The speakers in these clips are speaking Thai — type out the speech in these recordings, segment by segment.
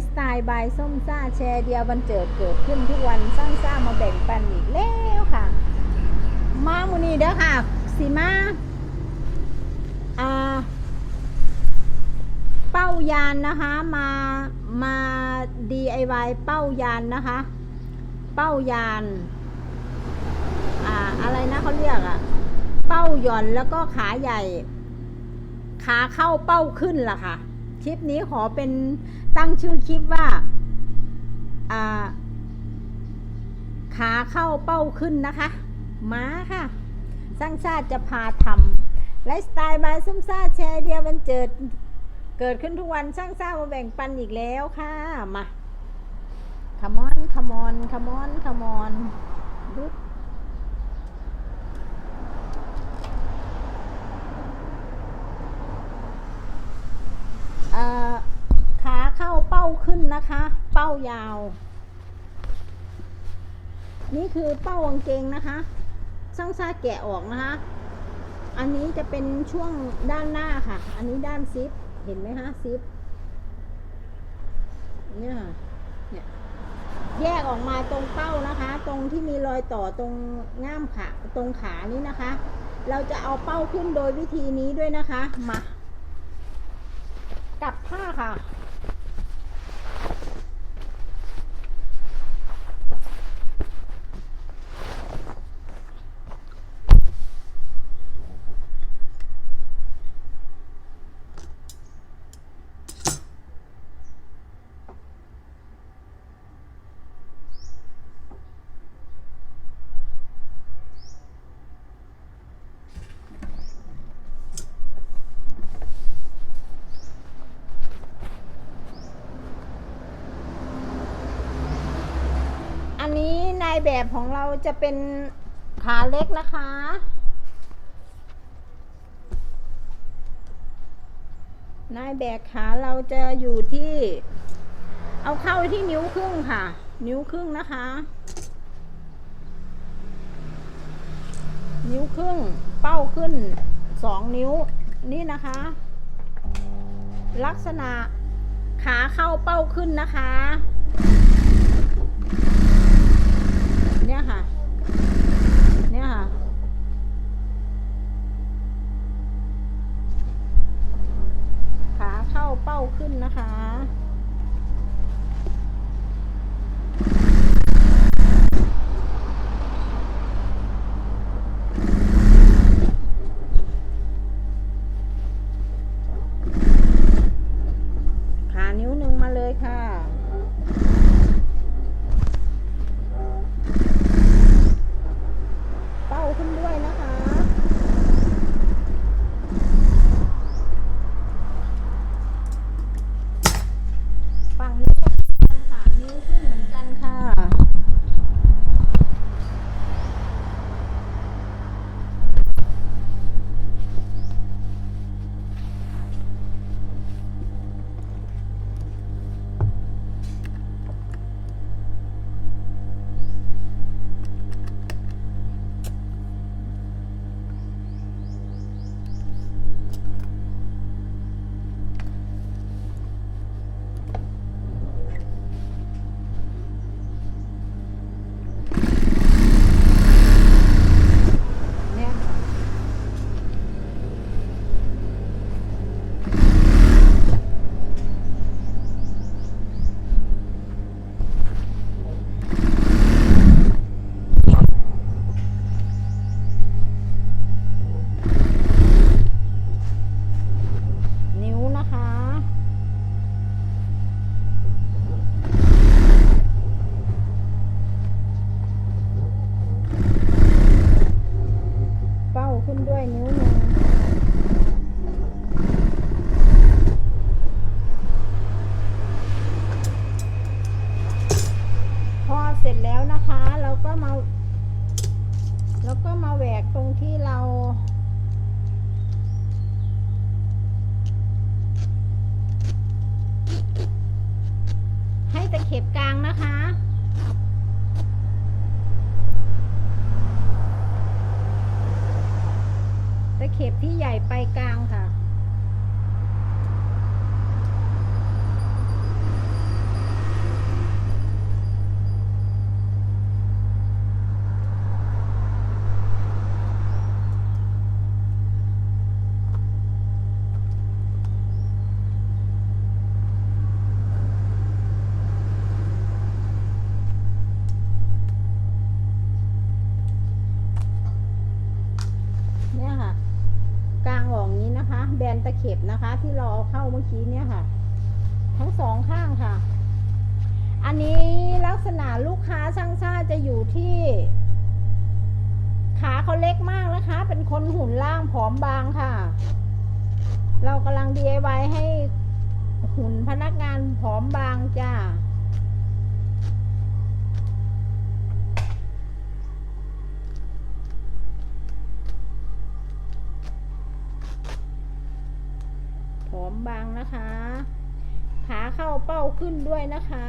ฟ์สไตล์บายส้มซ่าแชร์เดียววันเจิดเกิดขึ้นทุกวันสร้างซ่ามาแบ่งปันอีกแล้วค่ะ มามูนีเด้อค่ะสีมาอ่าเป้ายานนะคะมามา DIY เป้ายานนะคะ เป้ายานอ่าอะไรนะเขาเรียกอะเป้าหย่อนแล้วก็ขาใหญ่ ขาเข้าเป้าขึ้นล่ะค่ะคลิปนี้ขอเป็น ตั้งชื่อคลิปว่าขาเข้าเป้าขึ้นนะคะมาค่ะ สร้างชาติจะพาทำไลฟ์สไตล์บายซุ่มซ่าแชร์เดียวันเจิด เกิดขึ้นทุกวันสร้างซ่ามาแบ่งปันอีกแล้วค่ะ มาขมอนขมอนขมอนขมอนดุดเอ่อขาเข้าเป้าขึ้นนะคะ เป้ายาว นี่คือเป้ากางเกงนะคะสร้างซ่าแกะออกนะคะ อันนี้จะเป็นช่วงด้านหน้าค่ะ อันนี้ด้านซิป เห็นไหมคะซิป เนี่ยค่ะเนี่ยแยกออกมาตรงเป้านะคะ ตรงที่มีรอยต่อตรงง่ามขาตรงขานี้นะคะ เราจะเอาเป้าขึ้นโดยวิธีนี้ด้วยนะคะ มากลับผ้าค่ะ อันนี้นายแบบของเราจะเป็นขาเล็กนะคะ นายแบบขาเราจะอยู่ที่ เอาเข้าที่นิ้วครึ่งค่ะ นิ้วครึ่งนะคะ นิ้วครึ่งเป้าขึ้นสองนิ้วนี่นะคะ ลักษณะขาเข้าเป้าขึ้นนะคะ เนี่ยค่ะ เนี่ยค่ะ ขาเข้าเป้าขึ้นนะคะ ตะเข็บนะคะ ที่เราเอาเข้าเมื่อกี้เนี่ยค่ะ ทั้งสองข้างค่ะ อันนี้ลักษณะลูกค้าช่างชาจะอยู่ที่ ขาเขาเล็กมากนะคะ เป็นคนหุ่นล่างผอมบางค่ะ เรากำลัง DIY ให้หุ่นพนักงานผอมบางจ้า ผอมบางนะคะ ขาเข้าเป้าขึ้นด้วยนะคะ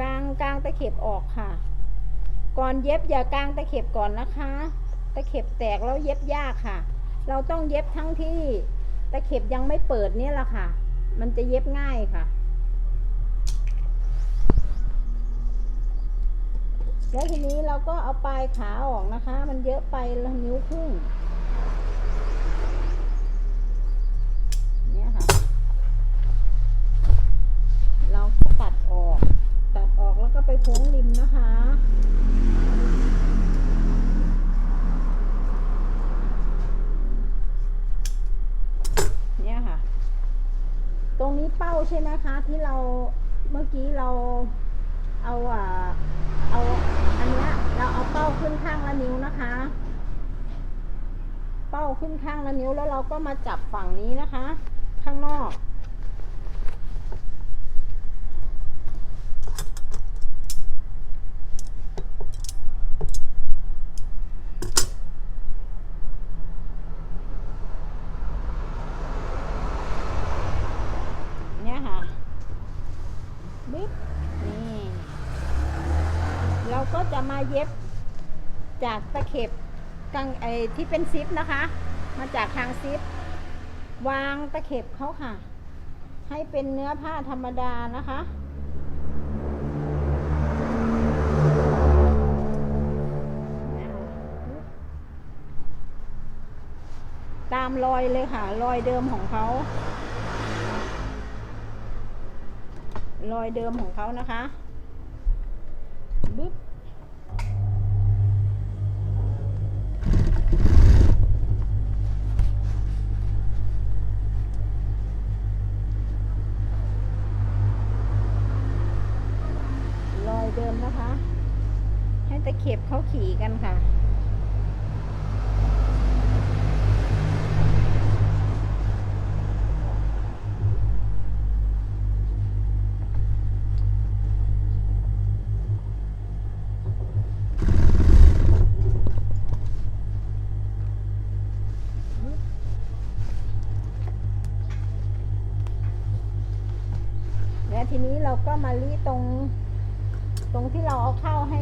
กลางกลางตะ เข็บออกค่ะ ก่อนเย็บอย่ากางตะเข็บก่อนนะคะ ตะเข็บแตกแล้วเย็บยากค่ะ เราต้องเย็บทั้งที่ตะเข็บยังไม่เปิดเนี่ยแหละค่ะ มันจะเย็บง่ายค่ะ แล้วทีนี้เราก็เอาปลายขาออกนะคะ มันเยอะไปและนิ้วครึ่งเนี่ยค่ะ เราก็ตัดออก ตัดออกแล้วก็ไป โพ้งริมนะคะเนี่ยค่ะ ตรงนี้เป้าใช่ไหมคะ ที่เราเมื่อกี้เราเอาอ่าเอาอันเนี้ยเราเอาเป้าขึ้นข้างละนิ้วนะคะ เป้าขึ้นข้างละนิ้วแล้วเราก็มาจับฝั่งนี้นะคะ ข้างนอก เนี่ยค่ะบิ๊บนี่ เราก็จะมาเย็บ จากตะเข็บกางไอที่เป็นซิปนะคะ มาจากทางซิป วางตะเข็บเขาค่ะ ให้เป็นเนื้อผ้าธรรมดานะคะตามรอยเลยค่ะ รอยเดิมของเขา รอยเดิมของเขานะคะ บึ๊บ รอยเดิมนะคะ ให้ตะเข็บเขาขี่กันค่ะ และทีนี้เรา ก็มารีตรง ตรงที่เราเอาเข้าให้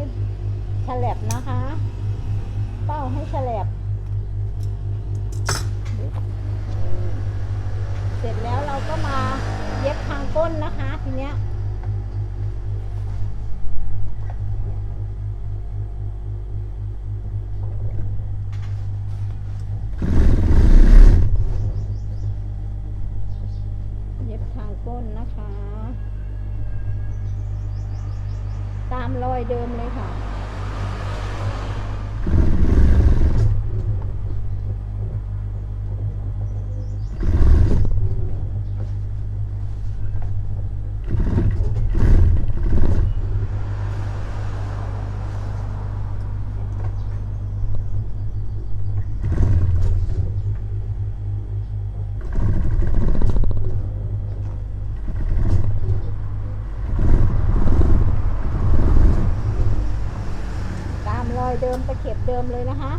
ฉลับนะคะเป้าให้ฉลับเสร็จแล้วเราก็มาเย็บทางก้นนะคะ ทีเนี้ย เย็บทางก้นนะคะ ตามรอยเดิมเลยค่ะ ตามร อยเดิมตะเข็บเดิมเลยนะคะ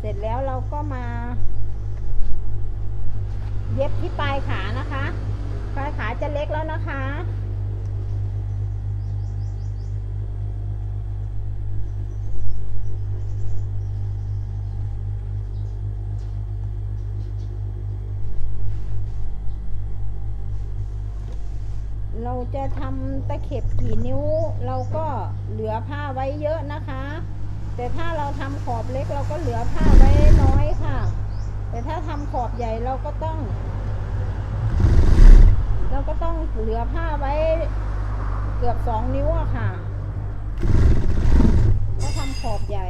เสร็จแล้วเราก็มา เย็บที่ปลายขานะคะ ปลายขาจะเล็กแล้วนะคะเราจะทำตะเข็บกี่นิ้ว เราก็เหลือผ้าไว้เยอะนะคะ แต่ถ้าเราทำขอบเล็กเราก็เหลือผ้าไว้น้อยค่ะ แต่ถ้าทำขอบใหญ่เราก็ต้อง เราก็ต้องเหลือผ้าไว้เกือบสองนิ้วอะค่ะ ถ้าทำขอบใหญ่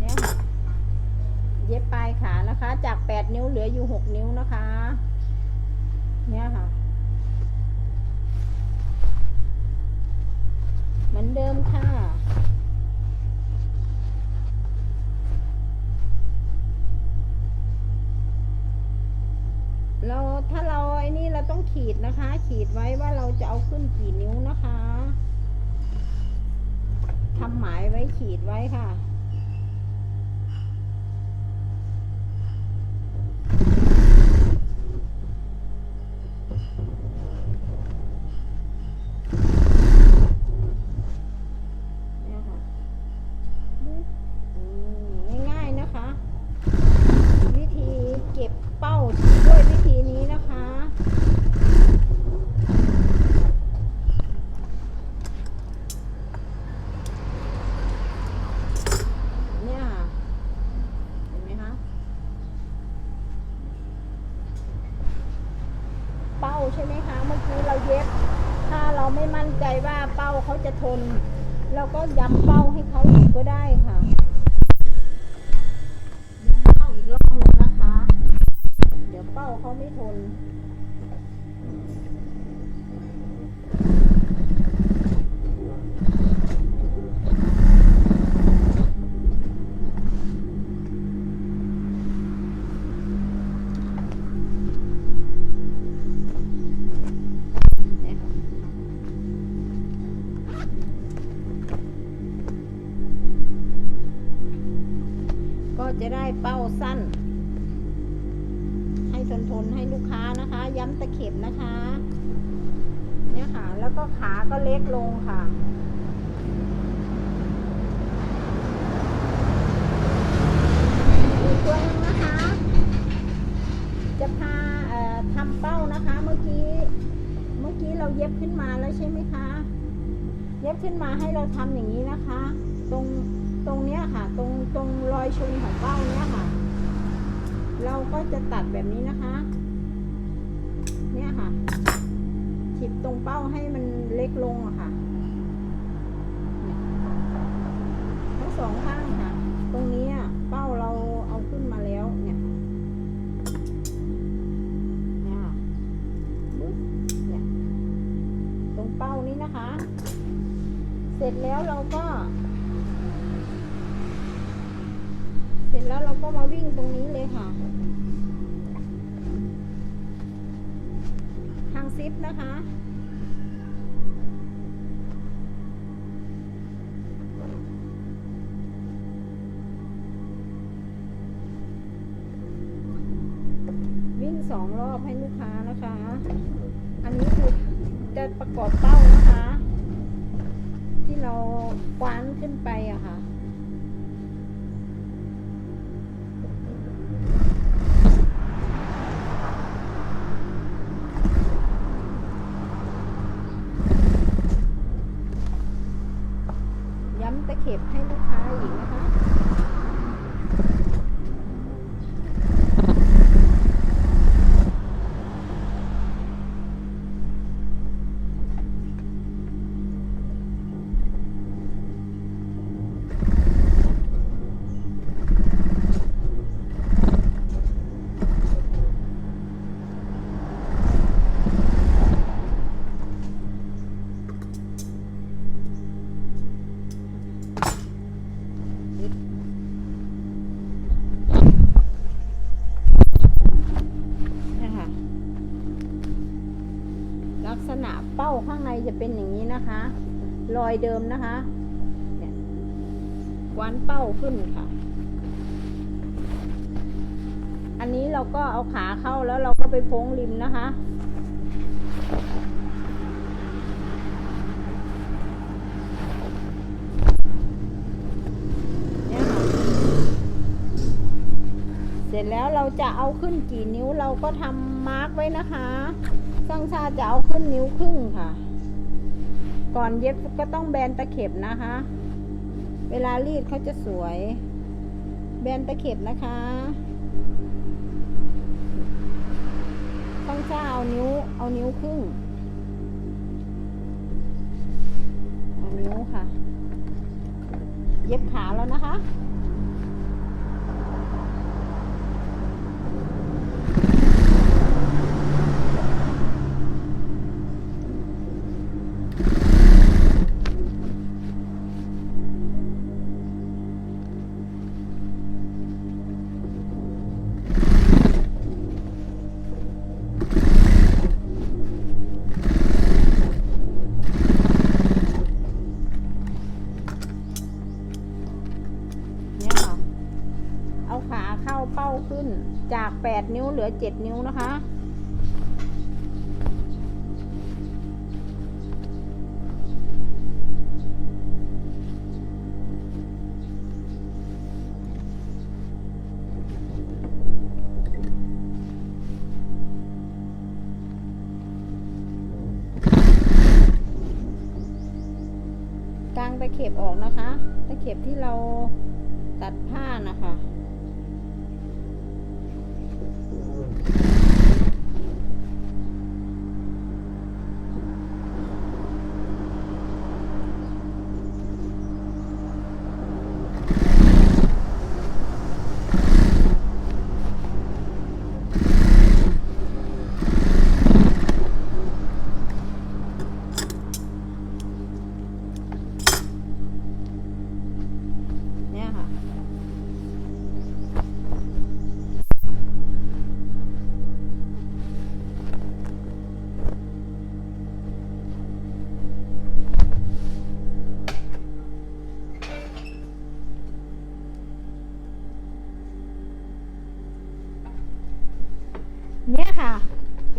เนี่ยค่ะ เย็บปลายขานะคะ จาก 8 นิ้วเห ลืออยู่6นิ้วนะคะ เนี่ยค่ะ เหมือนเดิมค่ะเราถ้าเราไอ้นี่เราต้องขีดนะคะ ขีดไว้ว่าเราจะเอาขึ้นกี่นิ้วนะคะทำหมายไว้ขีดไว้ค่ะ เนี่ยค่ะอืมง่ายๆนะคะ วิธีเก็บเป้าด้วยวิธีนี้นะคะ เนี่ยค่ะเห็นไหมคะ เป้าใช่ไหมคะ เมื่อกี้เราเย็บ ถ้า เราไม่มั่นใจว่าเป้าเขาจะทน เราก็ย้ำเป้าให้เขาอีกก็ได้ค่ะย้ำเป้าอีกรอบหนึงนะคะ เดี๋ยวเป้าเขาไม่ทน จะได้เป้าสั้น ให้ทนทนให้ลูกค้านะคะ ย้ำตะเข็บนะคะ เนี่ยค่ะ แล้วก็ขาก็เล็กลงค่ะอีกตัวนึงนะคะ จะพาเอ่อทำเป้านะคะ เมื่อกี้ เมื่อกี้เราเย็บขึ้นมาแล้วใช่ไหมคะ เย็บขึ้นมาให้เราทำอย่างนี้นะคะ ตรง ตรงเนี้ยค่ะ ตรงตรงรอยชนของเป้าเนี้ยค่ะ เราก็จะตัดแบบนี้นะคะ เนี่ยค่ะฉีดตรงเป้าให้มันเล็กลงอะค่ะทั้งสองข้างค่ะ ตรงนี้อะเป้าเราเอาขึ้นมาแล้วเนี่ยเนี่ยค่ะปึ๊บเนี่ยตรงเป้านี้นะคะ เสร็จแล้วเราก็ แล้วเราก็มาวิ่งตรงนี้เลยค่ะ ทางซิปนะคะวิ่งสองรอบให้ลูกค้านะคะ อันนี้คือจะประกอบเป้านะคะ ที่เราคว้านขึ้นไปอะค่ะ ข้างในจะเป็นอย่างนี้นะคะ รอยเดิมนะคะเนี่ยกวานเป้าขึ้นค่ะ อันนี้เราก็เอาขาเข้าแล้วเราก็ไปโพ้งริมนะคะเนี่ยค่ะ ร็จแล้วเราจะเอาขึ้นกี่นิ้วเราก็ทำมาร์กไว้นะคะช่างชาจะเอาขึ้นนิ้วครึ่งค่ะ ก่อนเย็บก็ต้องแบนตะเข็บนะคะ เวลารีดเขาจะสวย แบนตะเข็บนะคะช่างชาเอานิ้วเอานิ้วครึ่งเอานิ้วค่ะ เย็บขาแล้วนะคะ นจาก 8 นิ้วเหลือ 7 นิ้วนะคะกางตะเข็บออกนะคะ ตะเข็บที่เราตัดผ้านะคะ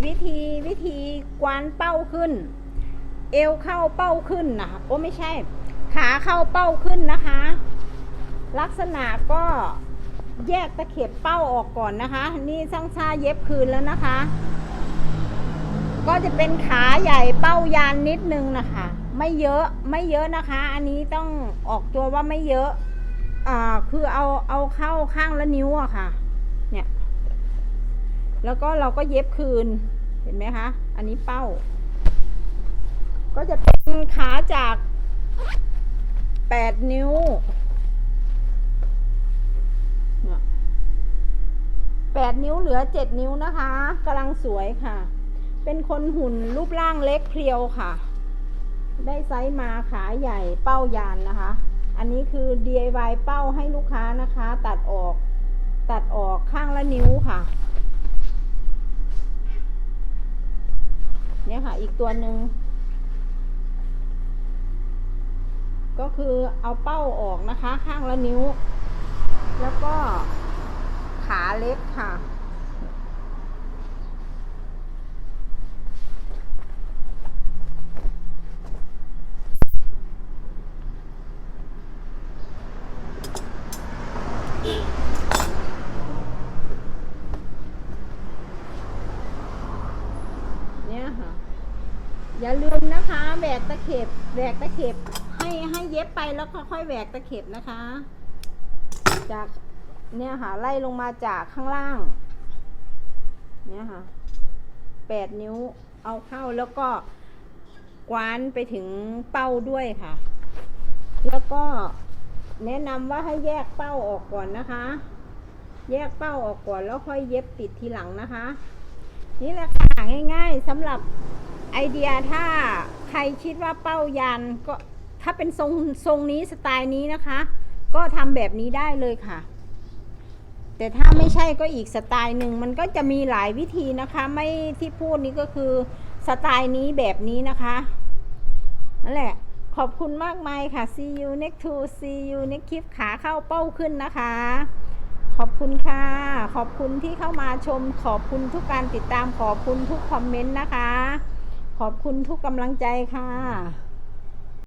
วิธีวิธีกวานเป้าขึ้น เอวเข้าเป้าขึ้นนะคะโอ้ไม่ใช่ ขาเข้าเป้าขึ้นนะคะ ลักษณะก็แยกตะเข็บเป้าออกก่อนนะคะ นี่ช่างชาเย็บคืนแล้วนะคะ ก็จะเป็นขาใหญ่เป้ายานนิดนึงนะคะ ไม่เยอะไม่เยอะนะคะ อันนี้ต้องออกตัวว่าไม่เยอะอ่าคือเอาเอาเข้าข้างละนิ้วอะค่ะเนี่ย แล้วก็เราก็เย็บคืน เห็นไหมคะ อันนี้เป้า ก็จะเป็นขาจากแปดนิ้วเนี่ยแปดนิ้วเหลือเจ็ดนิ้วนะคะกำลังสวยค่ะ เป็นคนหุ่นรูปร่างเล็กเพรียวค่ะ ได้ไซส์มาขาใหญ่เป้ายานนะคะ อันนี้คือ DIY เป้าให้ลูกค้านะคะ ตัดออก ตัดออกข้างละนิ้วค่ะ เนี่ยค่ะ อีกตัวหนึ่งก็คือเอาเป้าออกนะคะ ข้างละนิ้ว แล้วก็ขาเล็กค่ะ เนี่ยค่ะ อย่าลืมนะคะแหวกตะเข็บแหวกตะเข็บให้ให้เย็บไปแล้วค่อยๆแหวกตะเข็บนะคะ จากเนี่ยค่ะไล่ลงมาจากข้างล่าง เนี่ยค่ะแปดนิ้วเอาเข้าแล้วก็กวานไปถึงเป้าด้วยค่ะ แล้วก็แนะนำว่าให้แยกเป้าออกก่อนนะคะ แยกเป้าออกก่อนแล้วค่อยเย็บติดทีหลังนะคะ นี่แหละค่ะง่าย ๆสำหรับ ไอเดียถ้าใครคิดว่าเป้ายานก็ถ้าเป็นทรงทรงนี้สไตล์นี้นะคะ ก็ทำแบบนี้ได้เลยค่ะ แต่ถ้าไม่ใช่ก็อีกสไตล์หนึ่งมันก็จะมีหลายวิธีนะคะ ไม่ที่พูดนี้ก็คือสไตล์นี้แบบนี้นะคะนั่นแหละขอบคุณมากมายค่ะ see you next to see you next clip ขาเข้าเป้าขึ้นนะคะ ขอบคุณค่ะ ขอบคุณที่เข้ามาชม ขอบคุณทุกการติดตาม ขอบคุณทุกคอมเมนต์นะคะ ขอบคุณทุกกำลังใจค่ะ